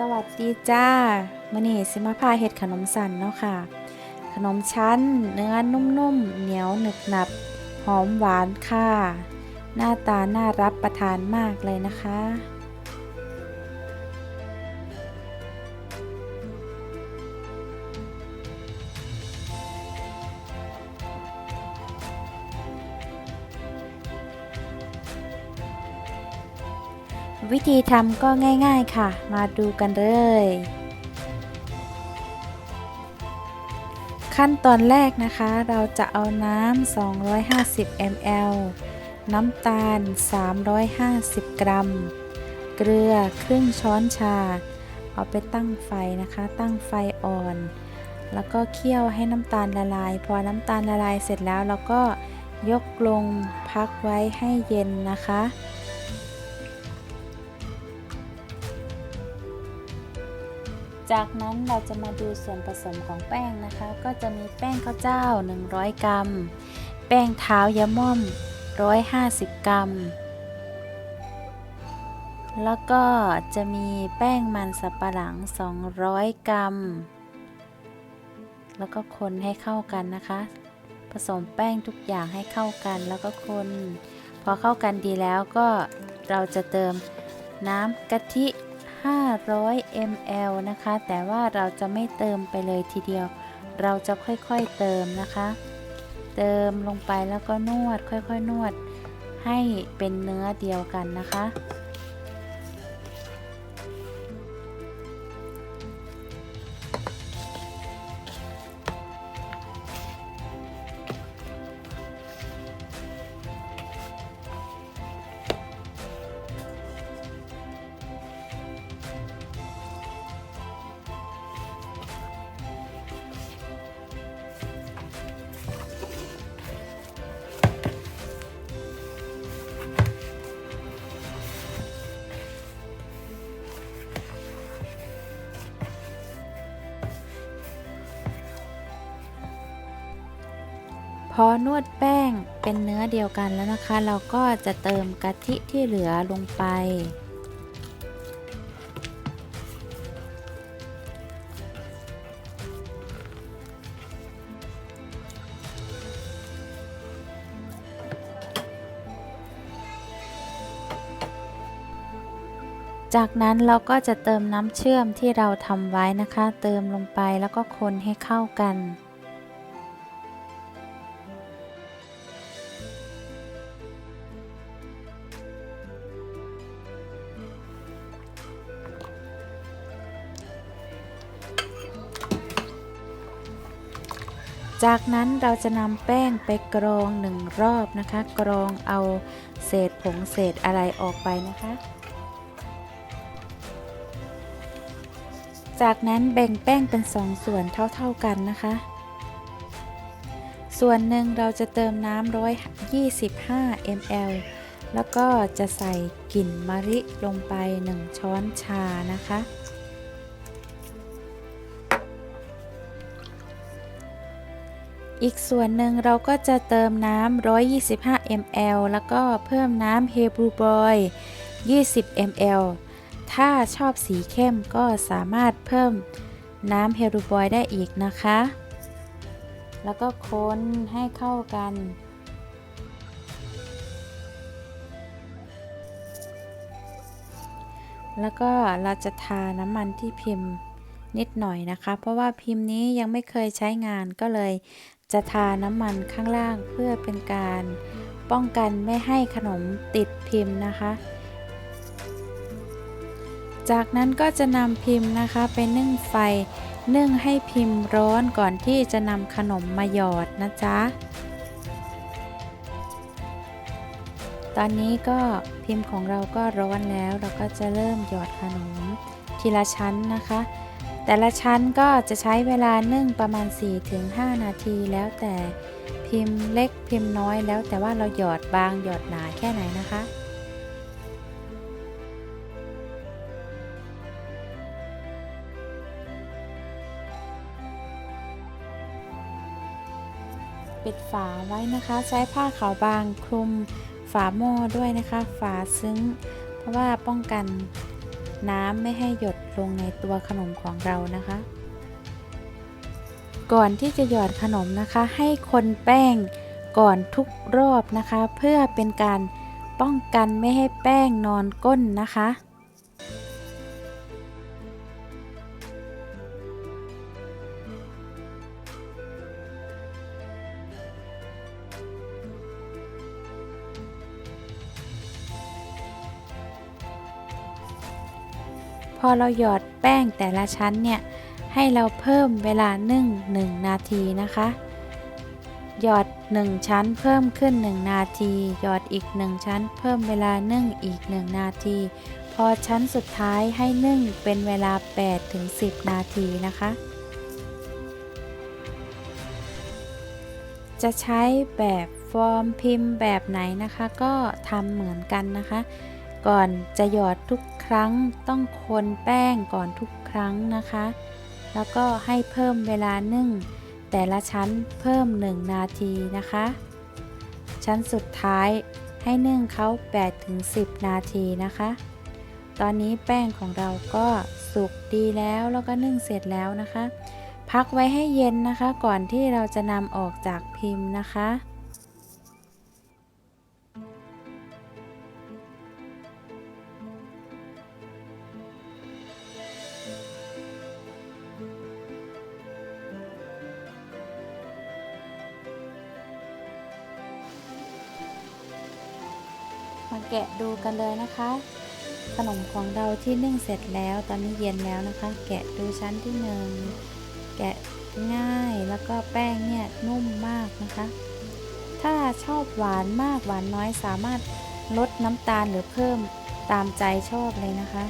สวัสดีจ้ามื่อนี้สิมาพาเห็ดขนมสันเนาะค่ะ ขนมชั้น เนื้อนุ่มๆ เหนียวหนึบหนับ หอมหวานค่ะ หน้าตาน่ารับประทานมากเลยนะคะ วิธีทำก็ง่ายๆค่ะ มาดูกันเลย ขั้นตอนแรกนะคะ เราจะเอาน้ำ 250 ml น้ำตาล 350 กรัม เกลือครึ่งช้อนชา เอาไปตั้งไฟนะคะ ตั้งไฟอ่อน แล้วก็เคี่ยวให้น้ำตาลละลาย พอน้ำตาลละลายเสร็จแล้วเราก็ยกลงพักไว้ให้เย็นนะคะ จากนั้นเราจะมาดูส่วนผสมของแป้งนะคะ ก็จะมีแป้งข้าวเจ้า 100 กรัม แป้งเท้ายาม่อม 150 กรัม แล้วก็จะมีแป้งมันสับปะหลัง 200 กรัม แล้วก็คนให้เข้ากันนะคะ ผสมแป้งทุกอย่างให้เข้ากันแล้วก็คน พอเข้ากันดีแล้วก็เราจะเติมน้ำกะทิ 500 ml นะคะ แต่ว่าเราจะไม่เติมไปเลยทีเดียว เราจะค่อยๆเติมนะคะ เติมลงไปแล้วก็นวดค่อยๆนวด ให้เป็นเนื้อเดียวกันนะคะ พอนวดแป้งเป็นเนื้อเดียวกันแล้วนะคะ เราก็จะเติมกะทิที่เหลือลงไป จากนั้นเราก็จะเติมน้ำเชื่อมที่เราทำไว้นะคะ เติมลงไปแล้วก็คนให้เข้ากัน จากนั้นเราจะนำแป้งไปกรองหนึ่งรอบนะคะ กรองเอาเศษผงเศษอะไรออกไปนะคะ จากนั้นแบ่งแป้งเป็นสองส่วนเท่าๆกันนะคะ ส่วนหนึ่งเราจะเติมน้ำ125 ml แล้วก็จะใส่กลิ่นมะริลงไป 1 ช้อนชานะคะ อีกส่วนหนึ่งเราก็จะเติมน้ำ 125 ml แล้วก็เพิ่มน้ำเฮบรูบอย20 ml ถ้าชอบสีเข้มก็สามารถเพิ่มน้ำเฮรูบอยได้อีกนะคะ แล้วก็คนให้เข้ากัน แล้วก็เราจะทาน้ำมันที่พิมพ์นิดหน่อยนะคะ เพราะว่าพิมพ์นี้ยังไม่เคยใช้งานก็เลย จะทาน้ำมันข้างล่างเพื่อเป็นการป้องกันไม่ให้ขนมติดพิมพ์นะคะ จากนั้นก็จะนำพิมพ์นะคะไปนึ่งไฟนึ่งให้พิมพ์ร้อนก่อนที่จะนำขนมมาหยอดนะจ๊ะ ตอนนี้ก็พิมพ์ของเราก็ร้อนแล้วเราก็จะเริ่มหยอดขนมทีละชั้นนะคะ แต่ละชั้นก็จะใช้เวลานึ่งประมาณ 4-5 นาทีแล้วแต่พิมพ์เล็กพิมพ์น้อยแล้วแต่ว่าเราหยอดบางหยอดหนาแค่ไหนนะคะปิดฝาไว้นะคะใช้ผ้าขาวบางคลุมฝาหม้อด้วยนะคะ ฝาซึ้ง เพราะว่าป้องกัน น้ำไม่ให้หยดลงในตัวขนมของเรานะคะ ก่อนที่จะหยอดขนมนะคะ ให้คนแป้งก่อนทุกรอบนะคะ เพื่อเป็นการป้องกันไม่ให้แป้งนอนก้นนะคะ พอเราหยอดแป้งแต่ละชั้นเนี่ยให้เราเพิ่มเวลานึ่ง1นาทีนะคะ หยอด 1 ชั้นเพิ่มขึ้น 1 นาที หยอดอีก 1 ชั้น เพิ่มเวลานึ่งอีก 1 นาที พอชั้นสุดท้ายให้นึ่งเป็นเวลา8ถึง10 นาทีนะคะ จะใช้แบบฟอร์มพิมพ์แบบไหนนะคะ ก็ทำเหมือนกันนะคะ ก่อนจะหยอดทุก ครั้งต้องคนแป้งก่อนทุกครั้งนะคะ แล้วก็ให้เพิ่มเวลานึ่ง แต่ละชั้นเพิ่ม 1 นาทีนะคะ ชั้นสุดท้ายให้นึ่งเขา8-10 นาทีนะคะ ตอนนี้แป้งของเราก็สุกดีแล้วแล้วก็นึ่งเสร็จแล้วนะคะ พักไว้ให้เย็นนะคะ ก่อนที่เราจะนำออกจากพิมพ์นะคะ แกะดูกันเลยนะคะ ขนมของเราที่นึ่งเสร็จแล้วตอนนี้เย็นแล้วนะคะ แกะดูชั้นที่หนึ่งแกะง่ายแล้วก็แป้งเนี่ยนุ่มมากนะคะ ถ้าชอบหวานมากหวานน้อยสามารถลดน้ำตาลหรือเพิ่มตามใจชอบเลยนะคะ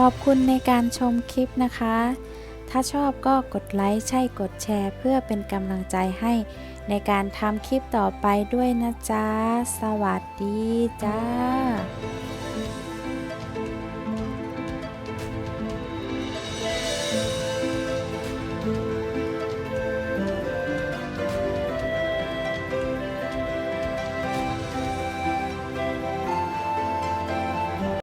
ขอบคุณในการชมคลิปนะคะ ถ้าชอบก็กดไลค์ใช่กดแชร์ เพื่อเป็นกำลังใจให้ในการทำคลิปต่อไปด้วยนะจ๊ะ สวัสดีจ้า